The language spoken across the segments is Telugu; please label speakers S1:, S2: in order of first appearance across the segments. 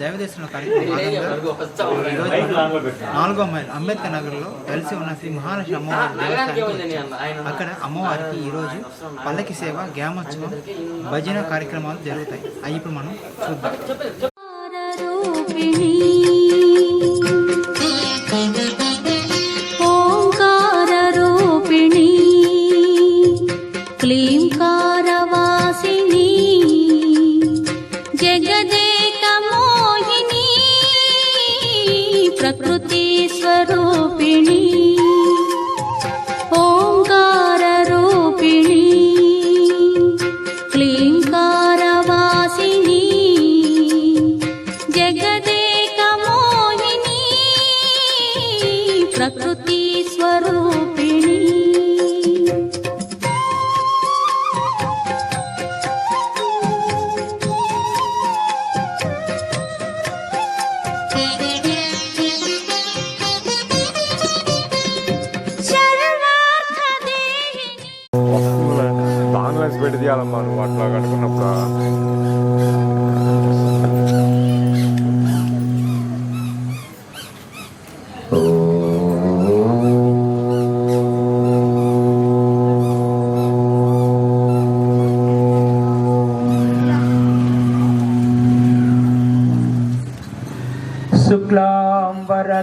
S1: మనం నాలుగో మైల్ అంబేద్కర్ నగర్లో కలిసి ఉన్న శ్రీ మహాలక్ష్మి అమ్మవారి. అక్కడ అమ్మవారికి ఈరోజు పల్లకి సేవ గ్యామోత్సవం భజన కార్యక్రమాలు జరుగుతాయి. అవి ఇప్పుడు మనం చూద్దాం.
S2: प्रकृतिस्वरूपिणी।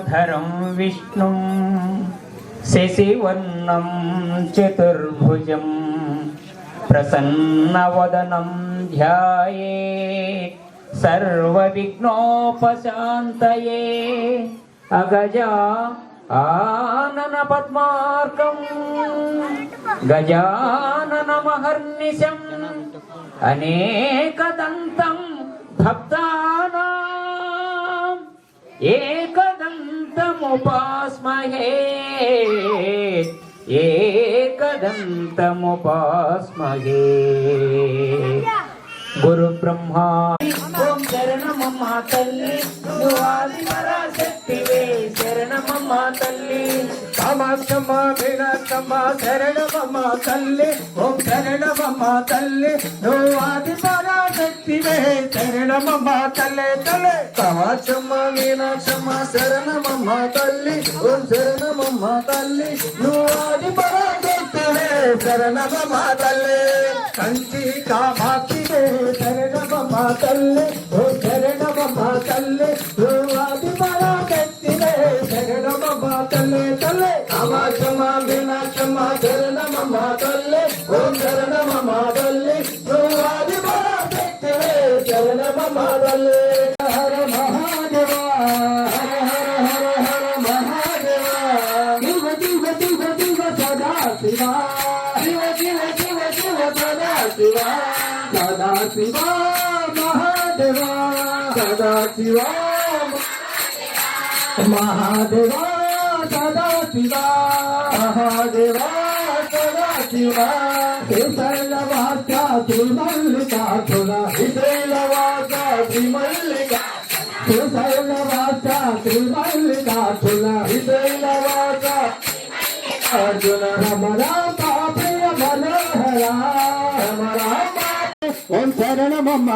S3: शुक्लाम्बरधरं विष्णुं शशिवर्णं चतुर्भुजं प्रसन्नवदनं ध्यायेत् सर्वविघ्नोपशान्तये अगजा आननपद्मार्कं गजाननमहर्निशम् अनेकदन्तं भक्तानाम् ఏకదంతముపాస్మహే. ఏకదంతముపాస్మహే. గురు బ్రహ్మా ఓం తల్లి తల్లి.
S2: కామాక్షమ్మ వినక్కమ్మ శరణమమ్మ తల్లి. ఓం శరణమమ్మ తల్లి. నువ్వు ఆది పరాశక్తివే శరణమమ్మ తల్లి తల్లి. కామాక్షమ్మ మీనాక్షమ్మ శరణమమ్మ తల్లి. ఓం శరణమమ్మ తల్లి. నువ్వు ఆది పరాశక్తివే శరణమమ్మ తల్లి. కంచి కామాక్షివే. శరణమమ్మ తల్లి. ఓం శరణమమ్మ తల్లి. నువ్వు శరణమమ్మ తల్లి హర మహాదేవ హర హర హర హర మహాదేవ శివ శివ శివ శివ సదా శివ శ్రీశైలవాస శ్రీమల్లికార్జున శ్రీశైలవాస అర్జున రమ రామ ప్రియ మనోహర రమ రామ ఓం శరణమమ్మ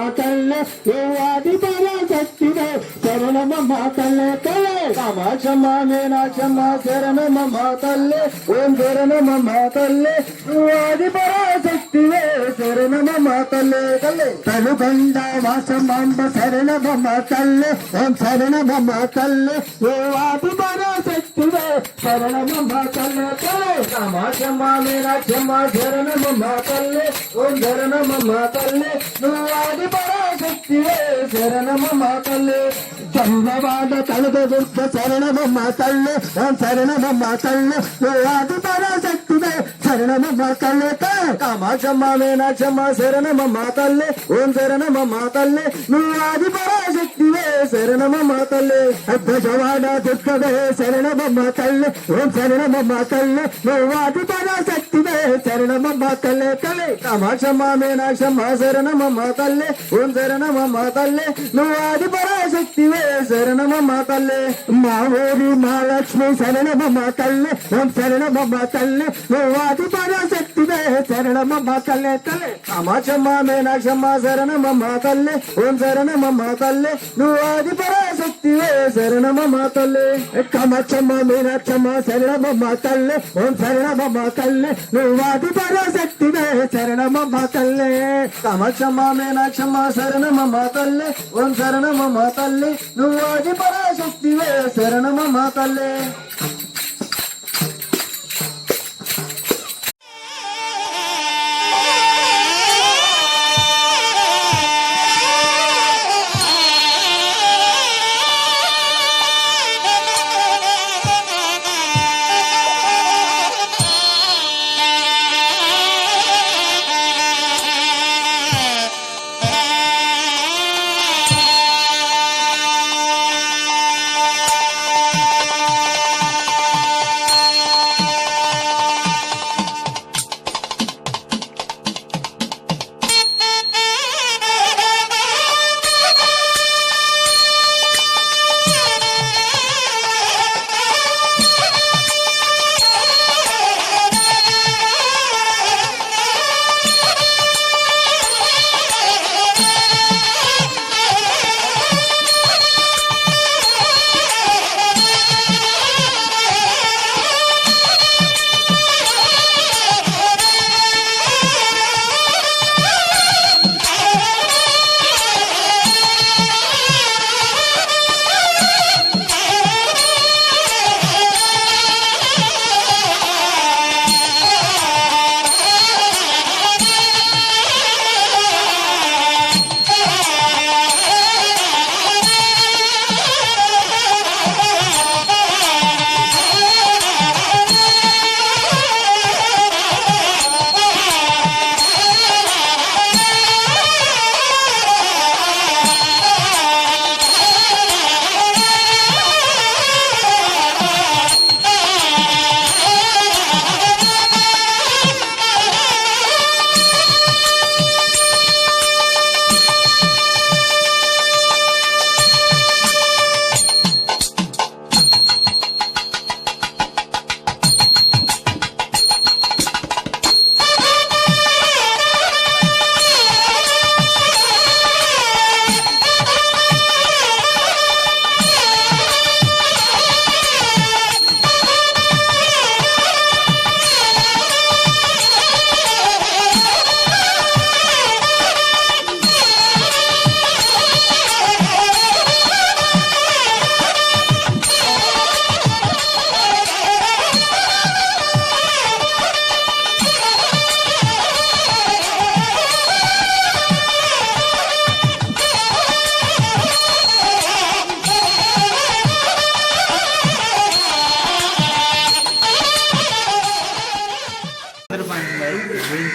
S2: ఏవాది పరాశక్తివే శరణమమ్మ తల్లె తల్లె కామాక్షమ్మ మీనాక్షమ్మ శరణమమ్మ తల్లె ఓం శరణమమ్మ తల్లె ఏవాది పరాశక్తివే శరణమమ్మ తల్లె తల్లె తనుకొండ వాసమ్మ శరణమమ్మ తల్లె ఓం శరణమమ్మ తల్లె ఏవాది పరాశక్తివే శరణమమ్మ తల్లె తల్లె కామాక్షమ్మ మీనాక్షమ్మ శరణమమ్మ తల్లె ఓం శరణమమ్మ తల్లె నువ్వాది పరాశక్తివే శరణమమ్మ తల్లె చంద్రవాద తలద దుర్గ శరణమమ్మ తల్లె ఓం శరణమమ్మ తల్లె నువ్వాది పరాశక్తివే శరణమమ్మ తల్లె తల్లె కామాక్షమ్మ మీనాక్షమ్మ శరణమమ్మ తల్లె ఓం శరణమమ్మ తల్లె నువ్వాది పరాశక్తివే శరణమమ్మ తల్లె అద్భుతవాడ దుర్గవే శరణమమ్మ తల్లె ఓం శరణమమ్మ తల్లె నువ్వాది పరాశక్తివే శరణమమ్మ తల్లె తల్లె కామాక్షమ్మ మీనాక్షమ్మ శరణమమ్మ తల్లె ఓం శరణమమ్మ తల్లె నువ్వాది పరాశక్తివే శరణమమ్మ తల్లె. మా ఊరి మహాలక్ష్మి శరణమమ్మ తల్లె. ఓం శరణమమ్మ తల్లె. నువ్వాది పరాశక్తి శక్తివే శరణమమ్మ తల్లే తల్లే. కామాక్షమ్మ మీనాక్షమ్మ శరణమమ్మ తల్లే. ఓం శరణమమ్మ తల్లే. నువ్వు ఆది పరాశక్తివే శరణమమ్మ తల్లే. కామాక్షమ్మ మీనాక్షమ్మ శరణమమ్మ తల్లి. ఓం శరణమమ్మ తల్లే. నువ్వు ఆది పరాశక్తివే శరణమమ్మ తల్లే. కామాక్షమ్మ మీనాక్షమ్మ శరణమమ్మ తల్లి. ఓం శరణమమ్మ తల్లే. నువ్వు ఆది పరాశక్తివే శరణమమ్మ తల్లి.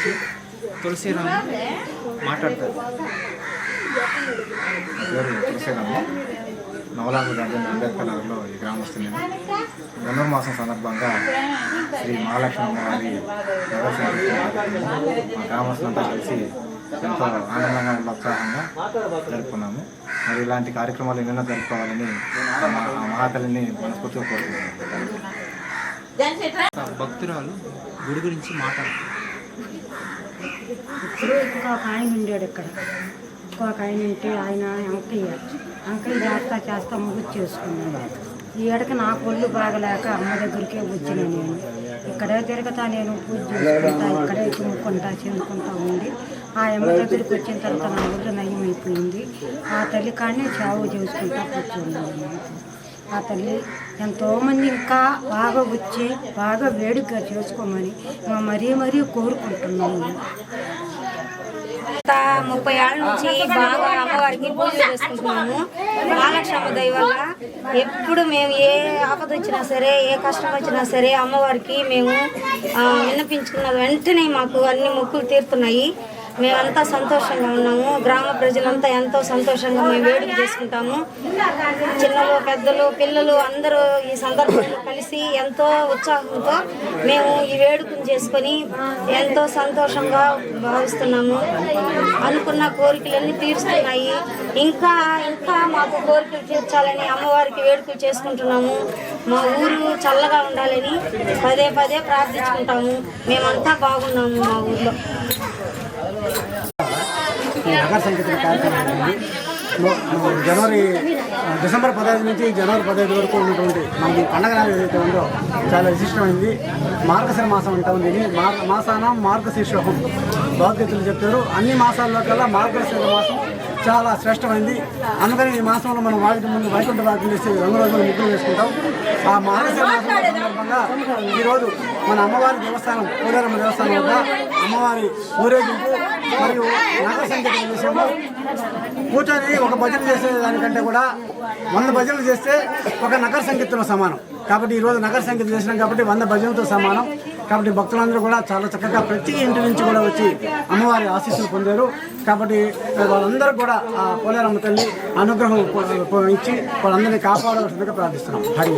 S4: గురించి తులసిరామ్ మాట్లాడతారు.
S5: పేరు తులసిరాము. నవలాంధ్ర రాజ్యం అంబేద్కర్ నగర్లో ఈ గ్రామస్తుని ధనుర్మాసం సందర్భంగా శ్రీ మహాలక్ష్మి అమ్మవారి మా గ్రామస్తులంతా కలిసి ఎంతో ఆనందంగా ఉత్సాహంగా జరుపుకున్నాము. మరి ఇలాంటి కార్యక్రమాలు ఎన్నెన్నో జరుపుకోవాలని మహాతల్లిని మనస్ఫూర్తిగా కోరుకుంటున్నాను.
S4: భక్తురాలు గుడి గురించి మాట్లాడతారు
S6: ఇప్పుడు ఇంకొక ఆయన ఉండాడు ఇక్కడ. ఇంకొక ఆయన ఉంటే ఆయన అంకయ్య అంకయ్య చేస్తా చేస్తా ముగ్గు చేసుకున్నాడు. ఈ ఏడకి నా కొళ్ళు బాగలేక అమ్మ దగ్గరికే వచ్చినా నేను. ఇక్కడే తిరుగుతా నేను పూజ చేసుకుంటా ఇక్కడే తుమ్ముకుంటా చెందుకుంటా ఉంది ఆ అమ్మ దగ్గరికి వచ్చిన తర్వాత నా ఒళ్ళు నయం అయిపోయింది ఆ తల్లి కానీ చావు చేసుకుంటా కూర్చున్నాను. ఆ తల్లి ఎంతోమంది ఇంకా బాగా వచ్చి బాగా వేడుకగా చేసుకోమని మా మరీ మరీ కోరుకుంటున్నాము.
S7: ముప్పై ఏళ్ళ నుంచి బాగా అమ్మవారికి పూజ చేసుకుంటున్నాము. మహాలక్ష్మి దయ వల్ల ఎప్పుడు మేము ఏ ఆపద వచ్చినా సరే ఏ కష్టం వచ్చినా సరే అమ్మవారికి మేము విన్నపించుకున్న వెంటనే మాకు అన్ని మొక్కులు తీరుతున్నాయి. మేమంతా సంతోషంగా ఉన్నాము. గ్రామ ప్రజలంతా ఎంతో సంతోషంగా మేము వేడుక చేసుకుంటాము. చిన్నలు పెద్దలు పిల్లలు అందరూ ఈ సందర్భంలో కలిసి ఎంతో ఉత్సాహంతో మేము ఈ వేడుకను చేసుకొని ఎంతో సంతోషంగా భావిస్తున్నాము. అనుకున్న కోరికలన్నీ తీరుస్తున్నాయి. ఇంకా ఇంకా మాకు కోరికలు తీర్చాలని అమ్మవారికి వేడుకలు చేసుకుంటున్నాము. మా ఊరు చల్లగా ఉండాలని పదే పదే ప్రార్థించుకుంటాము. మేమంతా బాగున్నాము మా ఊర్లో.
S8: నగర సంకీర్తన కార్యక్రమం జనవరి డిసెంబర్ పదహైదు నుంచి జనవరి పదహైదు వరకు ఉన్నటువంటి మనకి పండగ నెల ఏదైతే ఉందో చాలా విశిష్టమైంది మార్గశిర మాసం అంటా ఉంది. ఇది మాసానం మాసాన మార్గశీర్షోహం భగవద్గీతలు చెప్తారు. అన్ని మాసాల్లో కల్లా మార్గశిర మాసం చాలా శ్రేష్టమైంది. అందుకని ఈ మాసంలో మనం వాటి ముందు వైకుంఠ వాకిలు వేసి రంగు రోజులు ముగ్గులు వేసుకుంటాం. ఆ మానస మాసం సందర్భంగా ఈరోజు మన అమ్మవారి దేవస్థానం కోడారమ్మ దేవస్థానం వద్ద అమ్మవారి ఊరేగింపు మరియు నగర సంగీతం విషయంలో కూర్చొని ఒక భజన చేసే దానికంటే కూడా వంద భజనలు చేస్తే ఒక నగర సంగీతంలో సమానం. కాబట్టి ఈరోజు నగర సంగీతం చేసినాం కాబట్టి వంద భజనలతో సమానం. కాబట్టి భక్తులందరూ కూడా చాలా చక్కగా ప్రతి ఇంటి నుంచి కూడా వచ్చి అమ్మవారి ఆశీస్సులు పొందారు. కాబట్టి వాళ్ళందరూ కూడా ఆ పోలేరమ్మ తల్లి అనుగ్రహం ఉపయోగించి ఇచ్చి వాళ్ళందరినీ కాపాడవలసిందిగా ప్రార్థిస్తున్నాం. హరి